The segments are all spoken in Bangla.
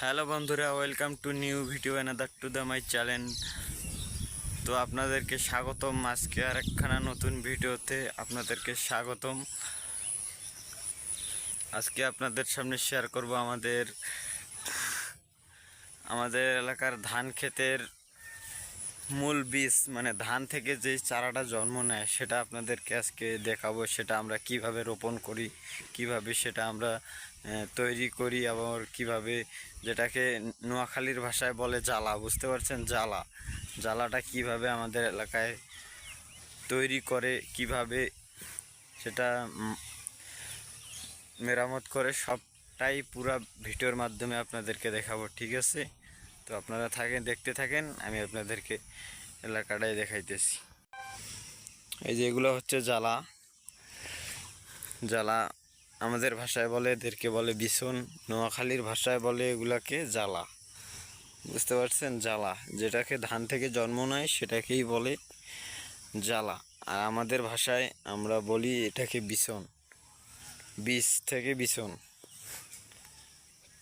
হ্যালো বন্ধুরা, welcome to new video another to the my channel তো আপনাদেরকে স্বাগতম আজকে আর একখানা নতুন ভিডিওতে, আপনাদেরকে স্বাগতম। আজকে আপনাদের সামনে শেয়ার করব আমাদের আমাদের এলাকার ধান ক্ষেতের মূল বীজ মানে ধান থেকে যে চারাটা জন্ম নেয়, সেটা আপনাদেরকে আজকে দেখাবো, সেটা আমরা কীভাবে রোপণ করি, কীভাবে সেটা আমরা তৈরি করি, আবার কীভাবে যেটাকে নোয়াখালীর ভাষায় বলে জ্বালা। বুঝতে পারছেন? জ্বালা। জ্বালাটা কীভাবে আমাদের এলাকায় তৈরি করে, কীভাবে সেটা মেরামত করে, সবটাই পুরা ভিডিওর মাধ্যমে আপনাদেরকে দেখাবো, ঠিক আছে? তো আপনারা থাকেন, দেখতে থাকেন, আমি আপনাদেরকে এলাকাটাই দেখাইতেছি। এই যে এগুলো হচ্ছে জ্বালা। জ্বালা আমাদের ভাষায় বলে, এদেরকে বলে বিছন। নোয়াখালীর ভাষায় বলে এগুলাকে জ্বালা। বুঝতে পারছেন? জ্বালা। যেটাকে ধান থেকে জন্ম নেয়, সেটাকেই বলে জ্বালা। আর আমাদের ভাষায় আমরা বলি এটাকে বিছন। বীজ থেকে বিছন।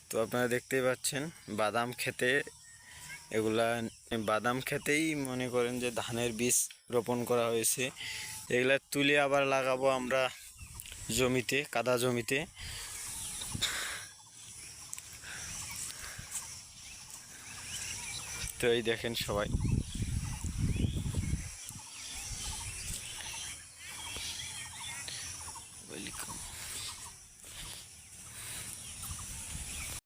তো আপনারা দেখতেই পাচ্ছেন, বাদাম খেতে এগুলা, বাদাম খেতেই মনে করেন যে ধানের বীজ রোপণ করা হয়েছে। এগুলা তুলে আবার লাগাবো আমরা জমিতে, কাদা জমিতে। তো এই দেখেন সবাই। ওয়েলকাম